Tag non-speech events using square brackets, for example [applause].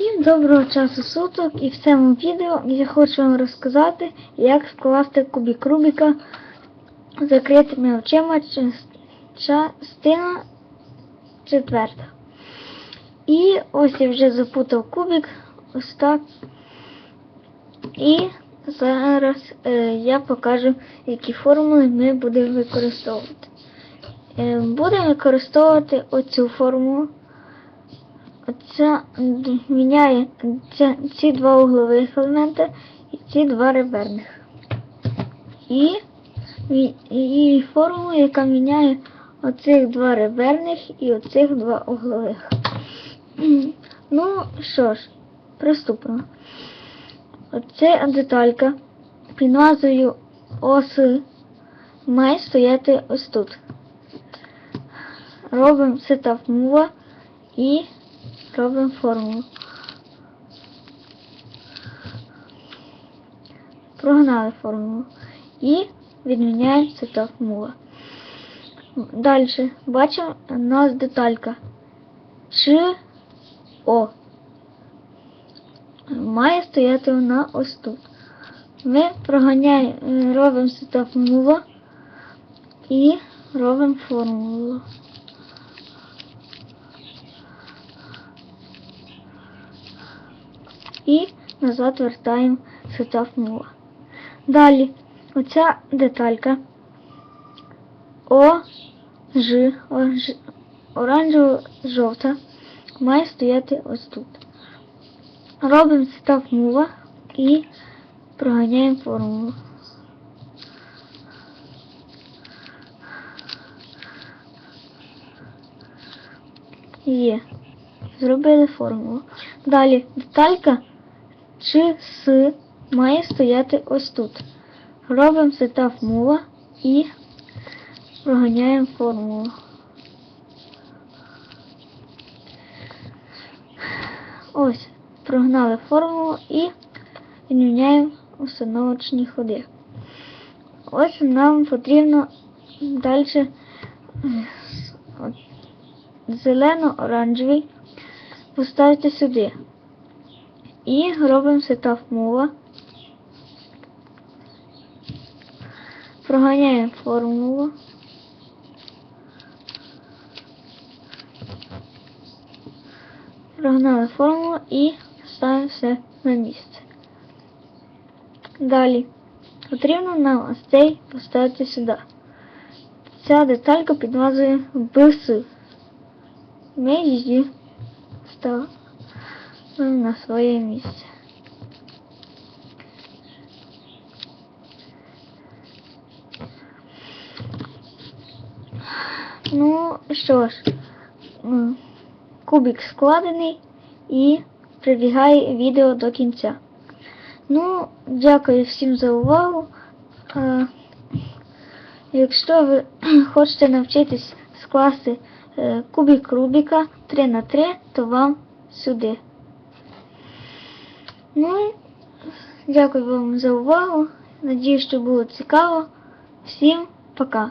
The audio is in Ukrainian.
Всім доброго часу суток і в цьому відео я хочу вам розказати, як скласти кубик Рубіка закритими очима част- частина четверта. І ось я вже запутав кубик ось так. І зараз е, я покажу, які формули ми будемо використовувати. Е, будемо використовувати оцю формулу. Оця м, міняє ці два углових елементи і ці два реберних. І, і, і формулу, яка міняє оцих два реберних і оцих два углових. [clears throat] Ну що ж, приступимо. Оця деталька під назвою оси має стояти ось тут. Робимо setup move і робимо формулу. Прогнали формулу. І відміняємо setup move. Далі бачимо у нас деталька. Чи О. Має стояти вона ось тут. Ми проганяємо, е, робимо setup move і робимо формулу. І назад вертаємо setup move. Далі оця деталька О, Ж, оранжево-жовта має стояти ось тут. Робимо setup move і проганяємо формулу. Є. Зробили формулу. Далі деталька чи с має стояти ось тут. Робимо setup move і проганяємо формулу. Ось, прогнали формулу і міняємо установочні ходи. Ось нам потрібно далі зелено-оранжевий поставити сюди. І робимо setup move. Проганяємо формулу. Прогнали формулу і ставимо все на місце. Далі потрібно нам ось цей поставити сюди. Ця деталька під назвою БС. Ми її ставимо на своє місце. Ну що ж, кубик складений і прибігає відео до кінця. Ну, дякую всім за увагу. Якщо ви [clears throat] хочете навчитись скласти е, кубик Рубіка 3 на 3, то вам сюди. Ну, дякую вам за увагу. Надію, що було цікаво. Всім пока!